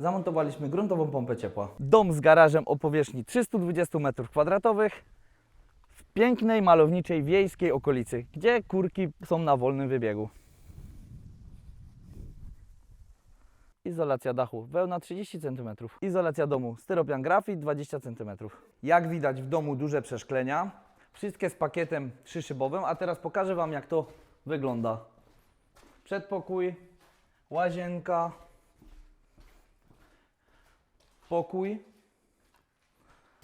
zamontowaliśmy gruntową pompę ciepła. Dom z garażem o powierzchni 320 m2 w pięknej, malowniczej, wiejskiej okolicy, gdzie kurki są na wolnym wybiegu. Izolacja dachu wełna 30 cm. Izolacja domu styropian grafit 20 cm. Jak widać w domu duże przeszklenia. Wszystkie z pakietem trzyszybowym, a teraz pokażę Wam jak to wygląda. Przedpokój, łazienka, pokój,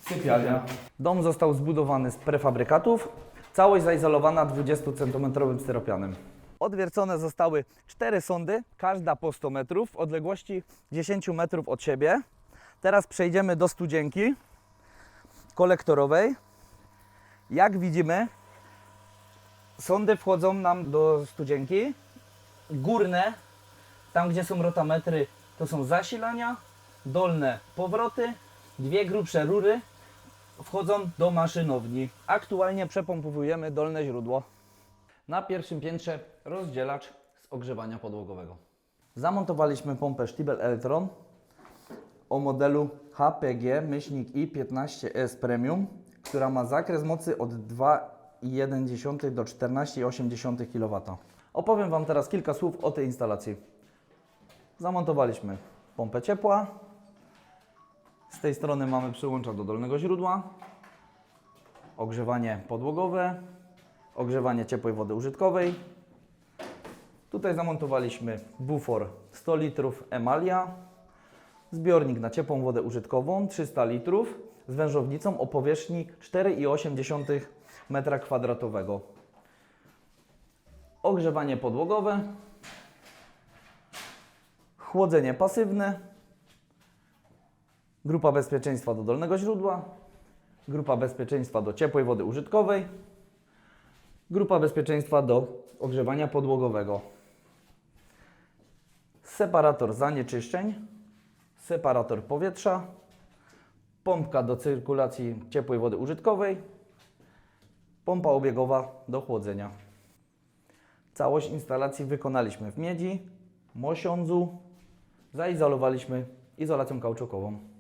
sypialnia. Dom został zbudowany z prefabrykatów, całość zaizolowana 20 cm styropianem. Odwiercone zostały cztery sondy, każda po 100 metrów, w odległości 10 metrów od siebie. Teraz przejdziemy do studzienki kolektorowej. Jak widzimy, sondy wchodzą nam do studzienki. Górne, tam gdzie są rotametry, to są zasilania, dolne powroty, dwie grubsze rury wchodzą do maszynowni. Aktualnie przepompowujemy dolne źródło. Na pierwszym piętrze rozdzielacz z ogrzewania podłogowego. Zamontowaliśmy pompę Stiebel Electron o modelu HPG myślnik i15S Premium, która ma zakres mocy od 2,1 do 14,8 kW. Opowiem Wam teraz kilka słów o tej instalacji. Zamontowaliśmy pompę ciepła. Z tej strony mamy przyłącza do dolnego źródła, ogrzewanie podłogowe, ogrzewanie ciepłej wody użytkowej. Tutaj zamontowaliśmy bufor 100 litrów emalia, zbiornik na ciepłą wodę użytkową 300 litrów. Z wężownicą o powierzchni 4,8 m2. Ogrzewanie podłogowe, chłodzenie pasywne, grupa bezpieczeństwa do dolnego źródła, grupa bezpieczeństwa do ciepłej wody użytkowej, grupa bezpieczeństwa do ogrzewania podłogowego, separator zanieczyszczeń, separator powietrza, pompka do cyrkulacji ciepłej wody użytkowej, pompa obiegowa do chłodzenia. Całość instalacji wykonaliśmy w miedzi, mosiądzu, zaizolowaliśmy izolacją kauczukową.